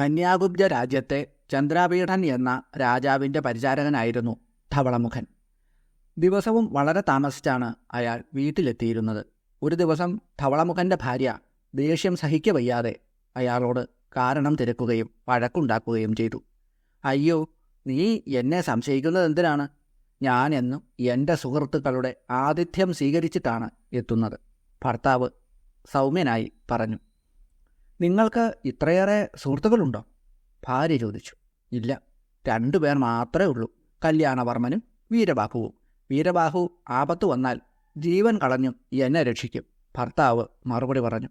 കന്യാകുബ്ജ രാജ്യത്തെ ചന്ദ്രാപീഠൻ എന്ന രാജാവിന്റെ പരിചാരകനായിരുന്നു ധവളമുഖൻ. ദിവസവും വളരെ താമസിച്ചാണ് അയാൾ വീട്ടിലെത്തിയിരുന്നത്. ഒരു ദിവസം ധവളമുഖന്റെ ഭാര്യ ദേഷ്യം സഹിക്കവയ്യാതെ അയാളോട് കാരണം തിരക്കുകയും വഴക്കുണ്ടാക്കുകയും ചെയ്തു. അയ്യോ നീ എന്നെ സംശയിക്കുന്നത് എന്തിനാണ്? ഞാനെന്നും എന്റെ സുഹൃത്തുക്കളുടെ ആതിഥ്യം സ്വീകരിച്ചിട്ടാണ് എത്തുന്നത് ഭർത്താവ് സൗമ്യനായി പറഞ്ഞു. നിങ്ങൾക്ക് ഇത്രയേറെ സുഹൃത്തുക്കളുണ്ടോ? ഭാര്യ ചോദിച്ചു. ഇല്ല. രണ്ടുപേർ മാത്രമേ ഉള്ളൂ. കല്യാണവർമ്മനും വീരബാഹുവും. വീരബാഹു ആപത്ത് വന്നാൽ ജീവൻ കളഞ്ഞും എന്നെ രക്ഷിക്കും. ഭർത്താവ് മറുപടി പറഞ്ഞു.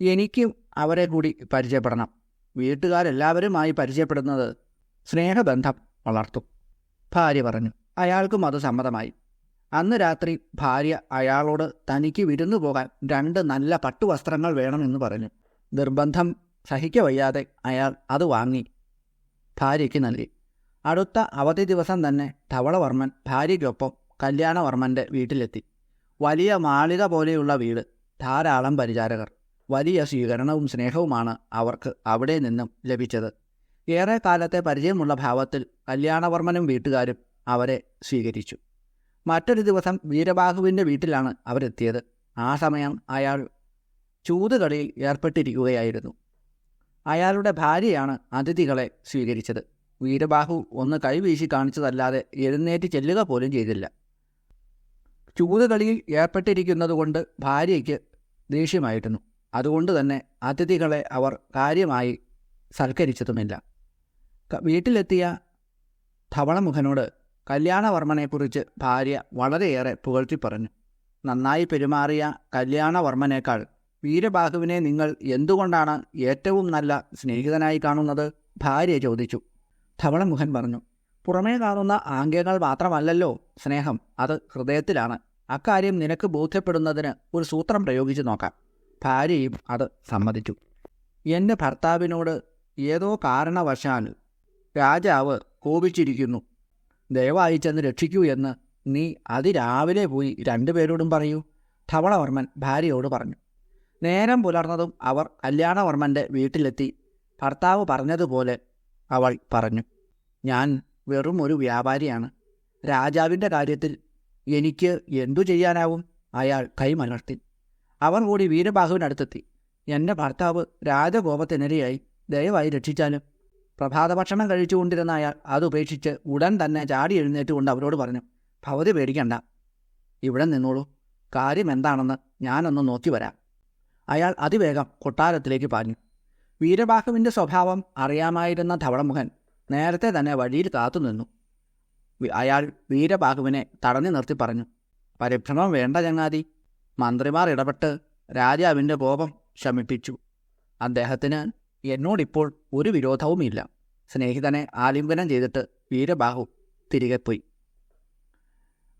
എനിക്കും അവരെ കൂടി പരിചയപ്പെടണം. വീട്ടുകാരെല്ലാവരുമായി പരിചയപ്പെടുന്നത് സ്നേഹബന്ധം വളർത്തും. ഭാര്യ പറഞ്ഞു. അയാൾക്കും അത് സമ്മതമായി. അന്ന് രാത്രി ഭാര്യ അയാളോട് തനിക്ക് വിരുന്നു പോകാൻ രണ്ട് നല്ല പട്ടുവസ്ത്രങ്ങൾ വേണമെന്ന് പറഞ്ഞു. നിർബന്ധം സഹിക്കവയ്യാതെ അയാൾ അത് വാങ്ങി ഭാര്യയ്ക്ക് നൽകി. അടുത്ത അവധി ദിവസം തന്നെ ധവളവർമ്മൻ ഭാര്യയ്ക്കൊപ്പം കല്യാണവർമ്മന്റെ വീട്ടിലെത്തി. വലിയ മാളിക പോലെയുള്ള വീട് ധാരാളം പരിചാരകർ വലിയ സ്വീകരണവും സ്നേഹവുമാണ് അവർക്ക് അവിടെ നിന്നും ലഭിച്ചത്. ഏറെ കാലത്തെ പരിചയമുള്ള ഭാവത്തിൽ കല്യാണവർമ്മനും വീട്ടുകാരും അവരെ സ്വീകരിച്ചു. മറ്റൊരു ദിവസം വീരബാഹുവിന്റെ വീട്ടിലാണ് അവരെത്തിയത്. ആ സമയം അയാൾ ചൂതുകളിയിൽ ഏർപ്പെട്ടിരിക്കുകയായിരുന്നു. അയാളുടെ ഭാര്യയാണ് അതിഥികളെ സ്വീകരിച്ചത്. വീരബാഹു ഒന്ന് കൈവീശി കാണിച്ചതല്ലാതെ എഴുന്നേറ്റ് ചെല്ലുക പോലും ചെയ്തില്ല. ചൂതുകളിയിൽ ഏർപ്പെട്ടിരിക്കുന്നതുകൊണ്ട് ഭാര്യയ്ക്ക് ദേഷ്യമായിരുന്നു. അതുകൊണ്ട് തന്നെ അതിഥികളെ അവർ കാര്യമായി സൽക്കരിച്ചതുമില്ല. വീട്ടിലെത്തിയ ധവളമുഖനോട് കല്യാണവർമ്മനെക്കുറിച്ച് ഭാര്യ വളരെയേറെ പുകഴ്ത്തി പറഞ്ഞു നന്നായി പെരുമാറിയ കല്യാണവർമ്മനേക്കാൾ വീരബാഹുവിനെ നിങ്ങൾ എന്തുകൊണ്ടാണ് ഏറ്റവും നല്ല സ്നേഹിതനായി കാണുന്നത്? ഭാര്യ ചോദിച്ചു. ധവളമുഖൻ പറഞ്ഞു പുറമേ കാണുന്ന ആംഗ്യങ്ങൾ മാത്രമല്ലല്ലോ സ്നേഹം അത് ഹൃദയത്തിലാണ്. അക്കാര്യം നിനക്ക് ബോധ്യപ്പെടുന്നതിന് ഒരു സൂത്രം പ്രയോഗിച്ചു നോക്കാം. ഭാര്യയും അത് സമ്മതിച്ചു. എന്റെ ഭർത്താവിനോട് ഏതോ കാരണവശാൽ രാജാവ് കോപിച്ചിരിക്കുന്നു. ദയവായി ചെന്ന് രക്ഷിക്കൂ എന്ന് നീ അതിരാവിലെ പോയി രണ്ടുപേരോടും പറയൂ. ധവളവർമ്മൻ ഭാര്യയോട് പറഞ്ഞു നേരം പുലർന്നതും അവർ കല്യാണവർമ്മന്റെ വീട്ടിലെത്തി. ഭർത്താവ് പറഞ്ഞതുപോലെ അവൾ പറഞ്ഞു ഞാൻ വെറും ഒരു വ്യാപാരിയാണ്. രാജാവിന്റെ കാര്യത്തിൽ എനിക്ക് എന്തു ചെയ്യാനാവും? അയാൾ കൈമലർത്തി. അവർ കൂടി വീരബാഹുവിനടുത്തെത്തി. എന്റെ ഭർത്താവ് രാജകോപത്തിനിരയായി. ദയവായി രക്ഷിച്ചാലും. പ്രഭാതഭക്ഷണം കഴിച്ചുകൊണ്ടിരുന്ന അയാൾ അത് ഉപേക്ഷിച്ച് ഉടൻ തന്നെ ചാടി എഴുന്നേറ്റുകൊണ്ട് അവരോട് പറഞ്ഞു ഭവതി പേടിക്കണ്ട. ഇവിടെ നിന്നോളൂ. കാര്യം എന്താണെന്ന് ഞാനൊന്ന് നോക്കി വരാം അയാൾ അതിവേഗം കൊട്ടാരത്തിലേക്ക് പാഞ്ഞു. വീരബാഹുവിന്റെ സ്വഭാവം അറിയാമായിരുന്ന ധവളമുഖൻ നേരത്തെ തന്നെ വഴിയിൽ കാത്തുനിന്നു അയാൾ വീരബാഹുവിനെ തടഞ്ഞു നിർത്തി പറഞ്ഞു പരിഭ്രമം വേണ്ട ചങ്ങാതി. മന്ത്രിമാർ ഇടപെട്ട് രാജാവിന്റെ കോപം ശമിപ്പിച്ചു. അദ്ദേഹത്തിന് എന്നോടിപ്പോൾ ഒരു വിരോധവുമില്ല. സ്നേഹിതനെ ആലിംഗനം ചെയ്തിട്ട് വീരബാഹു തിരികെ പോയി.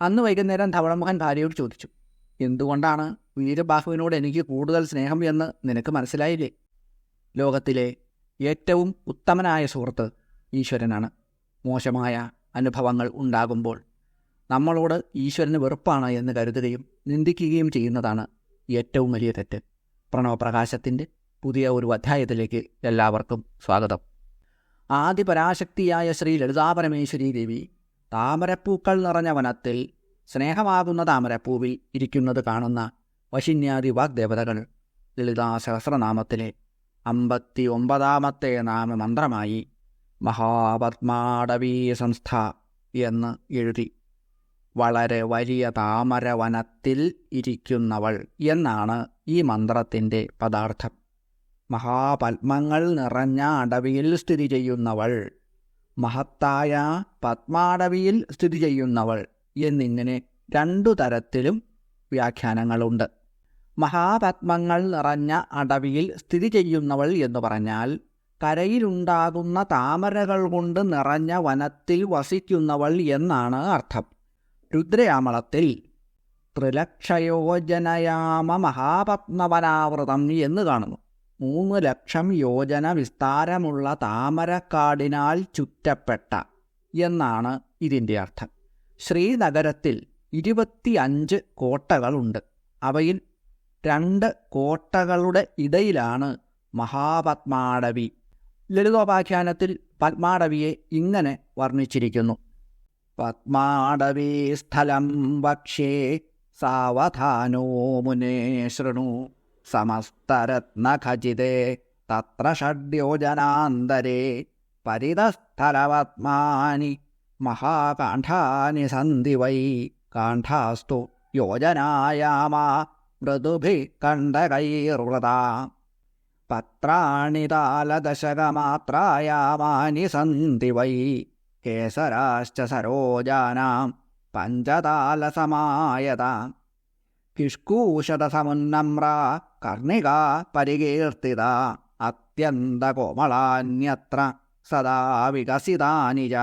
അന്ന് വൈകുന്നേരം ധവളമുഖൻ ഭാര്യയോട് ചോദിച്ചു എന്തുകൊണ്ടാണ് വീരബാഹുവിനോട് എനിക്ക് കൂടുതൽ സ്നേഹം എന്ന് നിനക്ക് മനസ്സിലായില്ലേ? ലോകത്തിലെ ഏറ്റവും ഉത്തമനായ സുഹൃത്ത് ഈശ്വരനാണ്. മോശമായ അനുഭവങ്ങൾ ഉണ്ടാകുമ്പോൾ നമ്മളോട് ഈശ്വരന് വെറുപ്പാണ് എന്ന് കരുതുകയും നിന്ദിക്കുകയും ചെയ്യുന്നതാണ് ഏറ്റവും വലിയ തെറ്റ്. പ്രണവപ്രകാശത്തിന്റെ പുതിയ ഒരു അധ്യായത്തിലേക്ക് എല്ലാവർക്കും സ്വാഗതം. ആദിപരാശക്തിയായ ശ്രീ ലളിതാപരമേശ്വരി ദേവി താമരപ്പൂക്കൾ നിറഞ്ഞ വനത്തിൽ സ്നേഹമാകുന്ന താമരപ്പൂവിൽ ഇരിക്കുന്നത് കാണുന്ന വശിന്യാദി വാഗ്ദേവതകൾ ലളിതാ സഹസ്രനാമത്തിലെ അമ്പത്തി ഒമ്പതാമത്തെ നാമമന്ത്രമായി മഹാപത്മാടവീ സംസ്ഥ എന്ന് എഴുതി വളരെ വലിയ താമരവനത്തിൽ ഇരിക്കുന്നവൾ എന്നാണ് ഈ മന്ത്രത്തിന്റെ പദാർത്ഥം. മഹാപത്മങ്ങൾ നിറഞ്ഞ അടവിയിൽ സ്ഥിതി ചെയ്യുന്നവൾ മഹത്തായ പത്മാടവിയിൽ സ്ഥിതി ചെയ്യുന്നവൾ എന്നിങ്ങനെ രണ്ടു തരത്തിലും വ്യാഖ്യാനങ്ങളുണ്ട്. മഹാപത്മങ്ങൾ നിറഞ്ഞ അടവിയിൽ സ്ഥിതി ചെയ്യുന്നവൾ എന്ന് പറഞ്ഞാൽ കരയിലുണ്ടാകുന്ന താമരകൾ കൊണ്ട് നിറഞ്ഞ വനത്തിൽ വസിക്കുന്നവൾ എന്നാണ് അർത്ഥം. രുദ്രയാമളത്തിൽ ത്രിലക്ഷയോജനയാമ മഹാപത്മവനാവൃതം എന്ന് കാണുന്നു. മൂന്ന് ലക്ഷം യോജന വിസ്താരമുള്ള താമരക്കാടിനാൽ ചുറ്റപ്പെട്ട എന്നാണ് ഇതിന്റെ അർത്ഥം. ശ്രീനഗരത്തിൽ ഇരുപത്തിയഞ്ച് കോട്ടകളുണ്ട്. അവയിൽ രണ്ട് കോട്ടകളുടെ ഇടയിലാണ് മഹാപത്മാടവി. ലളിതോപാഖ്യാനത്തിൽ പത്മാടവിയെ ഇങ്ങനെ വർണിച്ചിരിക്കുന്നു. പത്മാടവീ സ്ഥലം വക്ഷേ സാവധാനോ മുനേ ശൃണു. സമസ്തരത്നഖചിതേ തത്ര ഷഡ്യോജനാന്തരേ. പരിതസ്ഥലപത്മാനി മഹാകാണ്ഡാനി സന്ധി വൈ കാണ്ഠാസ്തു യോജനായാമ മൃദുഭി കണ്ഠകൈർവൃതാ പത്രാണി താലദശകമാത്രായാമാനി സന്ധി വൈ കേസരാശ്ച സരോജാനാം പഞ്ചതാലസമായത. കിഷ്കൂശതസമുന്നമ്ര കർണിക പരികീർത്തിത. അത്യന്തകോമളാന്യത്ര സദാ വികസിതാനിജ.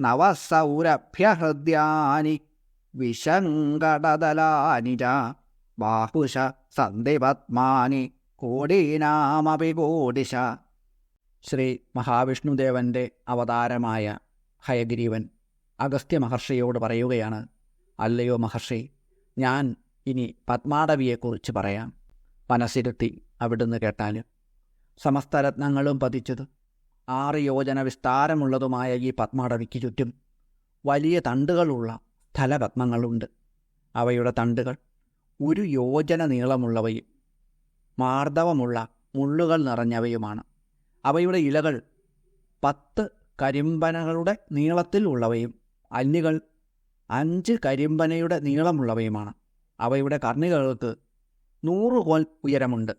നവസൗരഭ്യഹൃദ്യാനി വിശങ്കടതലാനി ച ബാഹുശ സന്ധിപത്മാനി കോടീനാമപി കോടിശ. ശ്രീ മഹാവിഷ്ണുദേവന്റെ അവതാരമായ ഹയഗ്രീവൻ അഗസ്ത്യ മഹർഷിയോട് പറയുകയാണ് അല്ലയോ മഹർഷി ഞാൻ ഇനി പത്മാടവിയെക്കുറിച്ച് പറയാം. മനസ്സിരുത്തി അവിടുന്ന് കേട്ടാൽ സമസ്ത രത്നങ്ങളും പതിച്ചത് ആറ് യോജന വിസ്താരമുള്ളതുമായ ഈ പത്മാടവിക്ക് ചുറ്റും വലിയ തണ്ടുകളുള്ള സ്ഥലപത്മങ്ങളുണ്ട് അവയുടെ തണ്ടുകൾ ഒരു യോജന നീളമുള്ളവയും മാർദ്ദവമുള്ള മുള്ളുകൾ നിറഞ്ഞവയുമാണ്. അവയുടെ ഇലകൾ പത്ത് കരിമ്പനകളുടെ നീളത്തിൽ ഉള്ളവയും അല്ലികൾ അഞ്ച് കരിമ്പനയുടെ നീളമുള്ളവയുമാണ്. അവയുടെ കർണികൾക്ക് നൂറ് കോൽ ഉയരമുണ്ട്.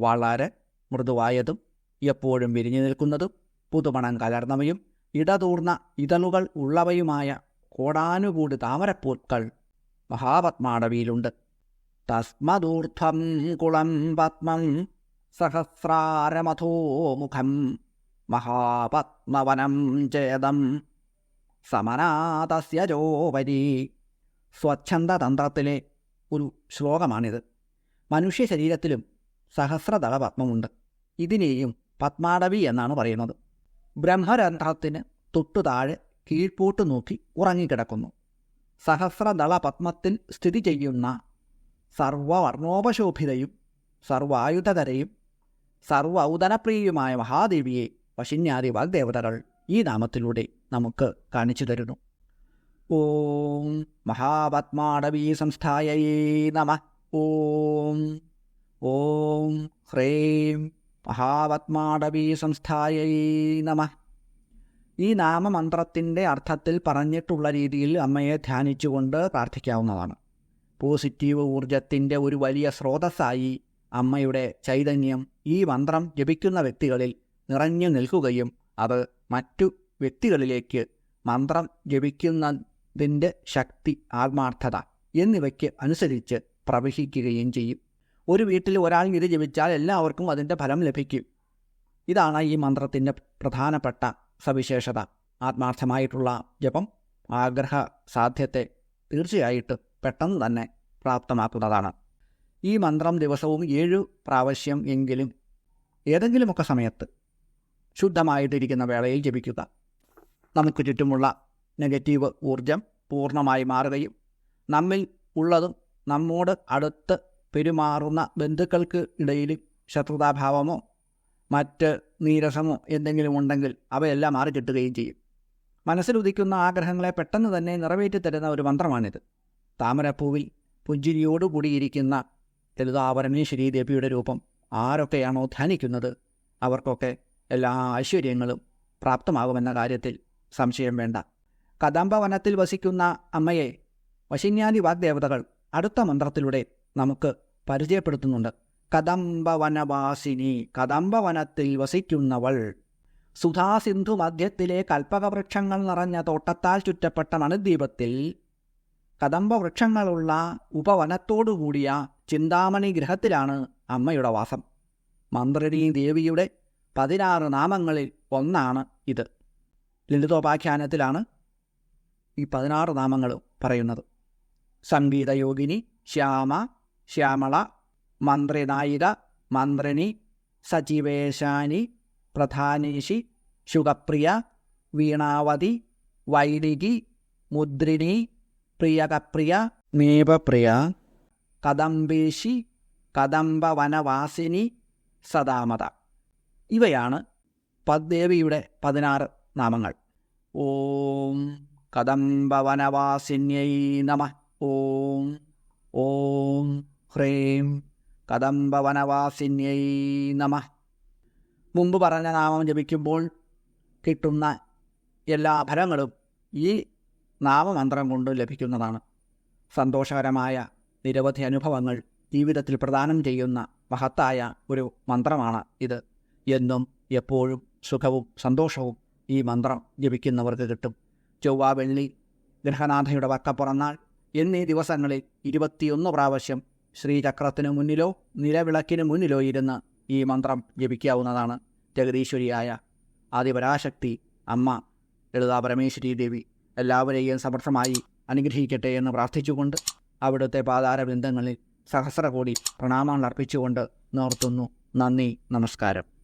വളരെ മൃദുവായതും എപ്പോഴും വിരിഞ്ഞു നിൽക്കുന്നതും പുതുമണം കലർന്നവയും ഇടതൂർന്ന ഇതളുകൾ ഉള്ളവയുമായ കോടാനുകൂടി താമരപ്പൂക്കൾ മഹാപത്മാടവിയിലുണ്ട്. തസ്മദൂർധ്വം കുളം പത്മം സഹസ്രാരമഥോമുഖം മഹാപത്മവനം ചേതം സമനാതസ്യ ജോവരി. സ്വച്ഛന്ദതന്ത്രത്തിലെ ഒരു ശ്ലോകമാണിത്. മനുഷ്യ ശരീരത്തിലും സഹസ്രതല പത്മമുണ്ട് ഇതിനെയും പത്മാടവി എന്നാണ് പറയുന്നത്. ബ്രഹ്മരന്ധ്രത്തിന് തൊട്ടു താഴെ കീഴ്പോട്ട് നോക്കി ഉറങ്ങിക്കിടക്കുന്നു. സഹസ്രദള പത്മത്തിൽ സ്ഥിതി ചെയ്യുന്ന സർവവർണോപശോഭിതയും സർവായുധതരയും സർവൗദനപ്രിയയുമായ മഹാദേവിയെ വശിന്യാദി വാഗ്ദേവതകൾ ഈ നാമത്തിലൂടെ നമുക്ക് കാണിച്ചു തരുന്നു. ഓം മഹാപത്മാടവീ സംസ്ഥായയേ നമ. ഓം. ഓം. ഹ്രേം. മഹാപത്മാടവീ സംസ്ഥായൈ നമ. ഈ നാമമന്ത്രത്തിന്റെ അർത്ഥത്തിൽ പറഞ്ഞിട്ടുള്ള രീതിയിൽ അമ്മയെ ധ്യാനിച്ചുകൊണ്ട് പ്രാർത്ഥിക്കാവുന്നതാണ്. പോസിറ്റീവ് ഊർജത്തിന്റെ ഒരു വലിയ സ്രോതസ്സായി അമ്മയുടെ ചൈതന്യം ഈ മന്ത്രം ജപിക്കുന്ന വ്യക്തികളിൽ നിറഞ്ഞു നിൽക്കുകയും അത് മറ്റു വ്യക്തികളിലേക്ക് മന്ത്രം ജപിക്കുന്നതിന്റെ ശക്തി ആത്മാർത്ഥത എന്നിവയ്ക്ക് അനുസരിച്ച് പ്രവഹിക്കുകയും ചെയ്യും. ഒരു വീട്ടിൽ ഒരാൾ ഇത് ജപിച്ചാൽ എല്ലാവർക്കും അതിന്റെ ഫലം ലഭിക്കും. ഇതാണ് ഈ മന്ത്രത്തിന്റെ പ്രധാനപ്പെട്ട സവിശേഷത. ആത്മാർത്ഥമായിട്ടുള്ള ജപം ആഗ്രഹ സാധ്യത്തെ തീർച്ചയായിട്ടും പെട്ടെന്ന് തന്നെ പ്രാപ്തമാക്കുന്നതാണ്. ഈ മന്ത്രം ദിവസവും ഏഴു പ്രാവശ്യം എങ്കിലും ഏതെങ്കിലുമൊക്കെ സമയത്ത് ശുദ്ധമായിട്ടിരിക്കുന്ന വേളയിൽ ജപിക്കുക. നമുക്ക് ചുറ്റുമുള്ള നെഗറ്റീവ് ഊർജം പൂർണമായി മാറുകയും നമ്മിൽ ഉള്ളതും നമ്മോട് അടുത്ത് പെരുമാറുന്ന ബന്ധുക്കൾക്ക് ഇടയിൽ ശത്രുതാഭാവമോ മറ്റ് നീരസമോ എന്തെങ്കിലും ഉണ്ടെങ്കിൽ അവയെല്ലാം മാറി കിട്ടുകയും ചെയ്യും മനസ്സിലുദിക്കുന്ന ആഗ്രഹങ്ങളെ പെട്ടെന്ന് തന്നെ നിറവേറ്റി തരുന്ന ഒരു മന്ത്രമാണിത്. താമരപ്പൂവിൽ പുഞ്ചിരിയോടുകൂടിയിരിക്കുന്ന ലളിതാപരമേശ്വരി ദേവിയുടെ രൂപം ആരൊക്കെയാണോ ധ്യാനിക്കുന്നത് അവർക്കൊക്കെ എല്ലാ ഐശ്വര്യങ്ങളും പ്രാപ്തമാകുമെന്ന കാര്യത്തിൽ സംശയം വേണ്ട. കദംബവനത്തിൽ വസിക്കുന്ന അമ്മയെ വശിന്യാദി വാഗ്ദേവതകൾ അടുത്ത മന്ത്രത്തിലൂടെ നമുക്ക് പരിചയപ്പെടുത്തുന്നുണ്ട്. കദംബവനവാസിനി കദംബവനത്തിൽ വസിക്കുന്നവൾ. സുധാസിന്ധു മധ്യത്തിലെ കൽപ്പകവൃക്ഷങ്ങൾ നിറഞ്ഞ തോട്ടത്താൽ ചുറ്റപ്പെട്ട മണദ്വീപത്തിൽ കദംബവൃക്ഷങ്ങളുള്ള ഉപവനത്തോടുകൂടിയ ചിന്താമണി ഗ്രഹത്തിലാണ് അമ്മയുടെ വാസം. മന്ത്രിണി ദേവിയുടെ പതിനാറ് നാമങ്ങളിൽ ഒന്നാണ് ഇത്. ലളിതോപാഖ്യാനത്തിലാണ് ഈ പതിനാറ് നാമങ്ങളും പറയുന്നത്. സംഗീതയോഗിനി ശ്യാമ ശ്യാമള മന്ത്രിനായിക മന്ത്രിണി സജീവേശാനി പ്രധാനേശി ശുഗപ്രിയ വീണാവതി വൈദികി മുദ്രിണി പ്രിയകപ്രിയ നീപപ്രിയ കദംബേശി കദംബവനവാസിനി സദാമത. ഇവയാണ് പദ്ദേവിയുടെ പതിനാറ് നാമങ്ങൾ. ഓം കദംബവനവാസിന്യൈ നമ. ഓം. ഓം. ഹ്രീം കദംബവനവാസിന്യൈ നമ. മുമ്പ് പറഞ്ഞ നാമം ജപിക്കുമ്പോൾ കിട്ടുന്ന എല്ലാ ഫലങ്ങളും ഈ നാമമന്ത്രം കൊണ്ട് ലഭിക്കുന്നതാണ്. സന്തോഷകരമായ നിരവധി അനുഭവങ്ങൾ ജീവിതത്തിൽ പ്രദാനം ചെയ്യുന്ന മഹത്തായ ഒരു മന്ത്രമാണ് ഇത്. എന്നും എപ്പോഴും സുഖവും സന്തോഷവും ഈ മന്ത്രം ജപിക്കുന്നവർക്ക് കിട്ടും. ചൊവ്വ വെള്ളി ഗ്രഹനാഥയുടെ വക്കപ്പുറന്നാൾ എന്നീ ദിവസങ്ങളിൽ ഇരുപത്തിയൊന്ന് പ്രാവശ്യം ശ്രീചക്രത്തിനു മുന്നിലോ നിലവിളക്കിന് മുന്നിലോ ഇരുന്ന് ഈ മന്ത്രം ജപിക്കാവുന്നതാണ് ജഗദീശ്വരിയായ ആദിപരാശക്തി അമ്മ ലളിതാ പരമേശ്വരി ദേവി. എല്ലാവരെയും സമർത്ഥമായി അനുഗ്രഹിക്കട്ടെ എന്ന് പ്രാർത്ഥിച്ചുകൊണ്ട് അവിടുത്തെ പാതാരബിന്ദങ്ങളിൽ സഹസ്രകോടി പ്രണാമങ്ങൾ അർപ്പിച്ചുകൊണ്ട് നിർത്തുന്നു. നന്ദി നമസ്കാരം.